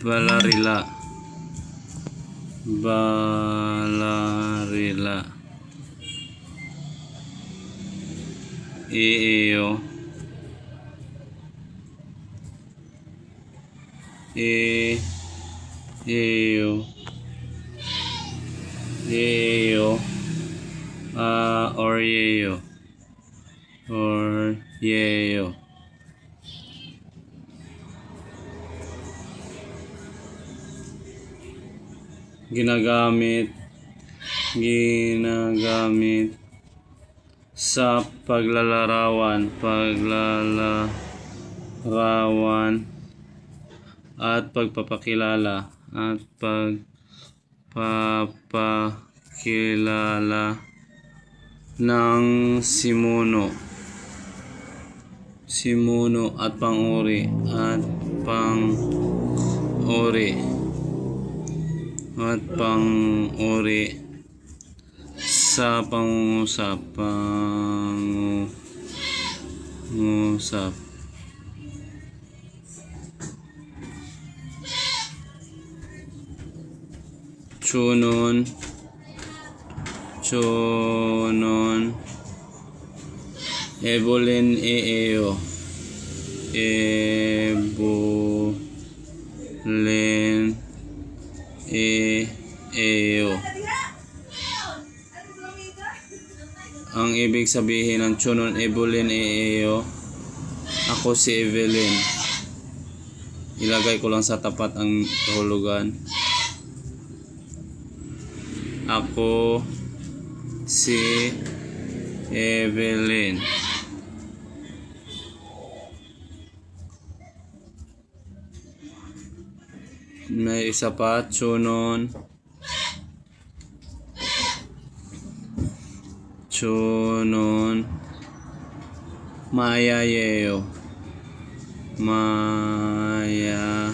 Balarila. Balarila. Iyo. E. Iyo. Iyo. Ah, or yeo. Or yeo. Ginagamit ginagamit sa paglalarawan paglalarawan at pagpapakilala at pagpapakilala ng simuno. Simuno at panguri at pang-uri at pang-uri sa pangungusap pangungusap Chunon. Chunon. Ebolin Eeo Ebolin E Eo Ang ibig sabihin ng Chunon Evelyn Eo Ako si Evelyn. Ilagay ko lang sa tapat ang kahulugan. Ako si Evelyn May isa pa, Chunon. Chunon. Maya Yeo Maya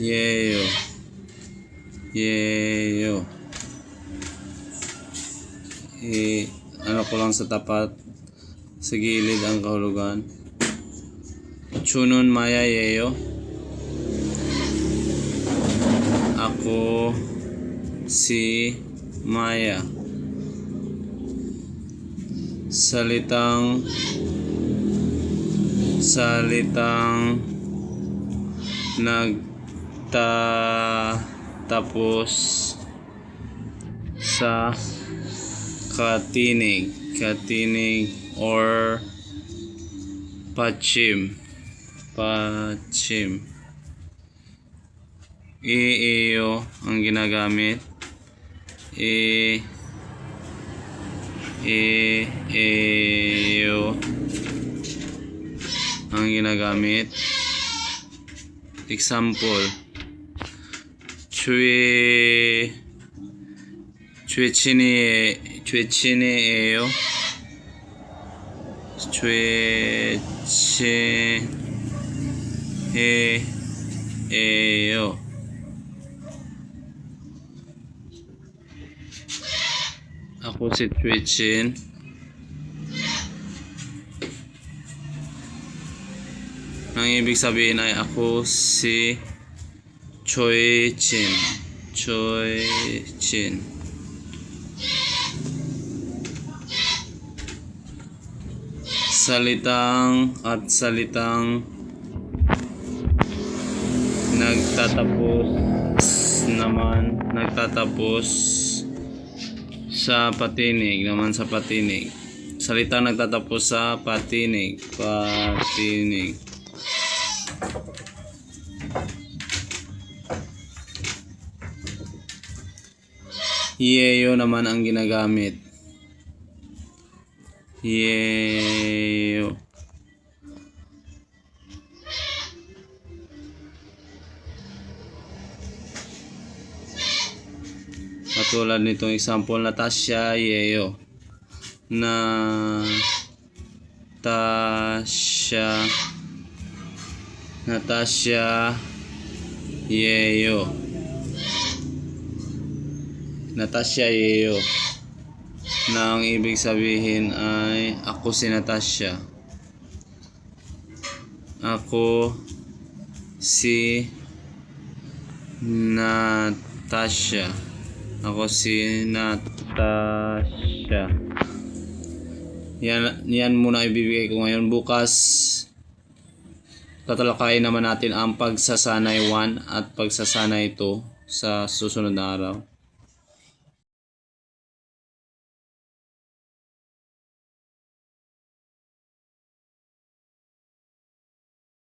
Yeo Yeo I, ano ko lang sa tapat sa gilid ang kahulugan. Chunon Maya Yeo Ako si Maya. Salitang salitang nagtatapos sa katinig katinig or pachim pachim iiyo ang ginagamit. E eyo ang ginagamit. Example. Chue chue chini eyo chue e eyo ako si Twitchin ang ibig sabihin ay ako si Choi Chin. Choi Chin. Salitang at salitang nagtatapos naman nagtatapos sa patinig naman sa patinig salita nagtatapos sa patinig patinig Yeyo naman ang ginagamit. Yeyo. Katulad nitong example, Natasha Yeyo. Na Natasha Natasha Yeyo. Natasha Yeyo. Na ang ibig sabihin ay ako si Natasha. Ako si Natasha. Ako si Natasha. Yan, yan muna ibibigay ko ngayon. Bukas, tatalakayin naman natin ang pagsasanay 1 at pagsasanay 2 sa susunod na araw.